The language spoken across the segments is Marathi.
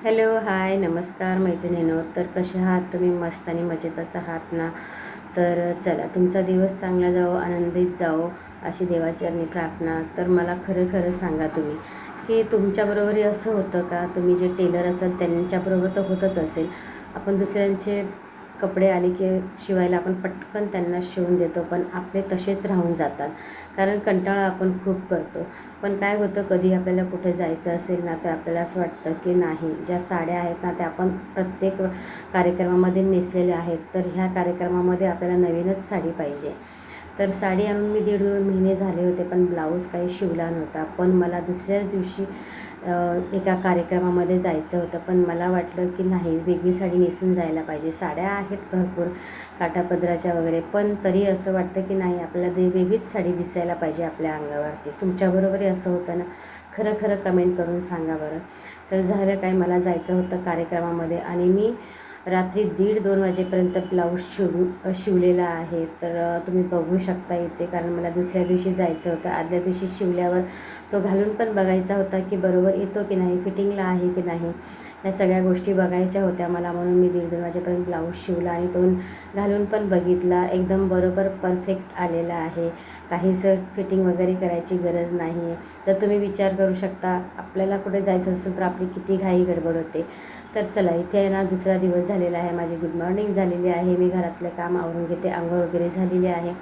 हॅलो हाय नमस्कार मैत्रिणीनो. तर कसे आहात? तुम्ही मस्त आणि मजेतच आहात ना? तर चला तुमचा दिवस चांगला जावो आनंदित जावो अशी देवाची आणि प्रार्थना तर मला खरं खरं सांगा तुम्ही की तुमच्याबरोबरही असं होतं का? तुम्ही जे टेलर असाल त्यांच्याबरोबर तर होतच असेल. आपण दुसऱ्यांचे कपडे आले की शिवायला आपण पटकन त्यांना शिवून देतो पण आपले तसेच राहून जातात. कारण कंटाळा आपण खूप करतो. पण काय होतं कधी आपल्याला कुठे जायचं असेल ना तर आपल्याला असं वाटतं की नाही ज्या साड्या आहेत ना त्या आपण प्रत्येक कार्यक्रमामध्ये नेसलेल्या आहेत तर ह्या कार्यक्रमामध्ये आपल्याला नवीनच साडी पाहिजे. तर साडी आणून मी दीड दोन महिने झाले होते पण ब्लाऊज काही शिवला नव्हता. पण मला दुसऱ्याच दिवशी एका कार्यक्रमामध्ये जायचं होतं. पण मला वाटलं की नाही वेगळी साडी नेसून जायला पाहिजे. साड्या आहेत भरपूर काठापदराच्या वगैरे. पण तरी असं वाटतं की नाही आपल्याला ते वेगळीच साडी दिसायला पाहिजे आपल्या अंगावरती. तुमच्याबरोबरही असं होतं ना? खरं खरं कमेंट करून सांगा बरं. तर झालं काय मला जायचं होतं कार्यक्रमामध्ये. आणि मी रात्री दीड दोन वाजेपर्यंत ब्लाऊज शिवू शिवलेला आहे. तर तुम्ही बघू शकता इथे कारण मला दुसऱ्या दिवशी जायचं होतं. आदल्या दिवशी शिवल्यावर तो घालून पण बघायचा होता की बरोबर येतो की नाही फिटिंगला आहे की नाही. या सगळ्या गोष्टी बघायच्या होत्या मला म्हणून मी दीड दोन वाजेपर्यंत ब्लाऊज शिवला आणि तो घालून पण बघितला. एकदम बरोबर परफेक्ट आलेला आहे. काहीच फिटिंग वगैरे करायची गरज नाही. तर तुम्ही विचार करू शकता आपल्याला कुठे जायचं असेल तर आपली किती घाई गडबड होते. तर चला इथे ना दुसरा दिवस झालेला आहे. माझी गुड मॉर्निंग झालेली आहे. मी घरातलं काम आवरून घेते आंघोळ वगैरे झालेली आहे.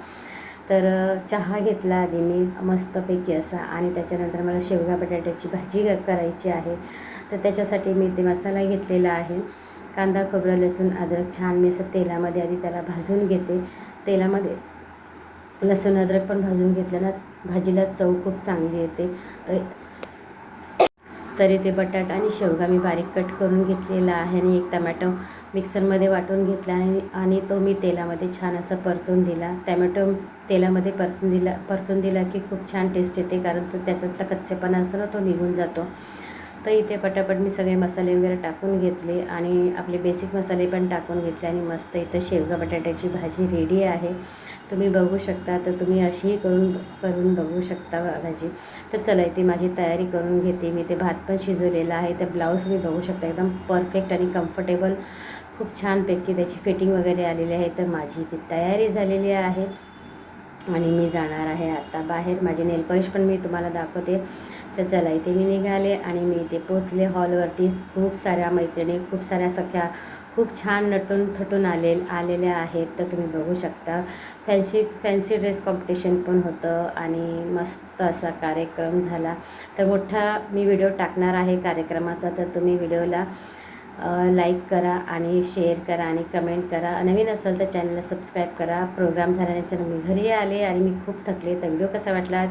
तर चहा घेतला आधी मी मस्तपैकी असा आणि त्याच्यानंतर मला शेवगा बटाट्याची भाजी करायची आहे. तर त्याच्यासाठी मी ते मसाला घेतलेला आहे. कांदा खोबरं लसूण अद्रक छान मी असं तेलामध्ये आधी त्याला भाजून घेते. तेलामध्ये लसूण अद्रक पण भाजून घेतल्यानं भाजीला चव खूप चांगली येते. तर तरी ते बटाटा आणि शेवगा मी बारीक कट करून घेतलेला आहे आणि एक टमॅटो मिक्सरमध्ये वाटून घेतला आहे आणि तो मी तेलामध्ये छान असं परतून दिला. टॅमॅटो तेलामध्ये परतून दिला परतून दिला की खूप छान टेस्ट येते कारण तो त्याच्यातला कच्चेपणा असतो ना तो निघून जातो. तर इथे पटापट मी सगळे मसाले वगैरे टाकून घेतले आणि आपले बेसिक मसाले पण टाकून घेतले आणि मस्त इथं शेवगा बटाट्याची भाजी रेडी आहे. तुम्ही बघू शकता तर तुम्ही अशीही करून करून बघू शकता भाजी. तर चला इथे माझी तयारी करून घेते. मी ते भात पण शिजवलेला आहे. तर ब्लाऊज तुम्ही बघू शकता एकदम परफेक्ट आणि कम्फर्टेबल खूप छानपैकी त्याची फिटिंग वगैरे आलेली आहे. तर माझी ती तयारी झालेली आहे. आणि मी जाणार आहे आता बाहेर. माझे नेलपॉलिश पण मी तुम्हाला दाखवते. तर चला इथे मी निघाले आणि मी इथे पोचले हॉलवरती. खूप साऱ्या मैत्रिणी खूप साऱ्या सख्या खूप छान नटून थटून आले आलेल्या आहेत. तर तुम्ही बघू शकता. फॅन्सी फॅन्सी ड्रेस कॉम्पिटिशन पण होतं आणि मस्त असा कार्यक्रम झाला. तर मोठा मी व्हिडिओ टाकणार आहे कार्यक्रमाचा. तर तुम्ही व्हिडिओला लाईक करा आणि शेअर करा आणि कमेंट करा. नवीन असेल तर चॅनलला सबस्क्राईब करा. प्रोग्राम झाल्यानंतर मी घरी आले आणि मी खूप थकले. तर व्हिडिओ कसा वाटला?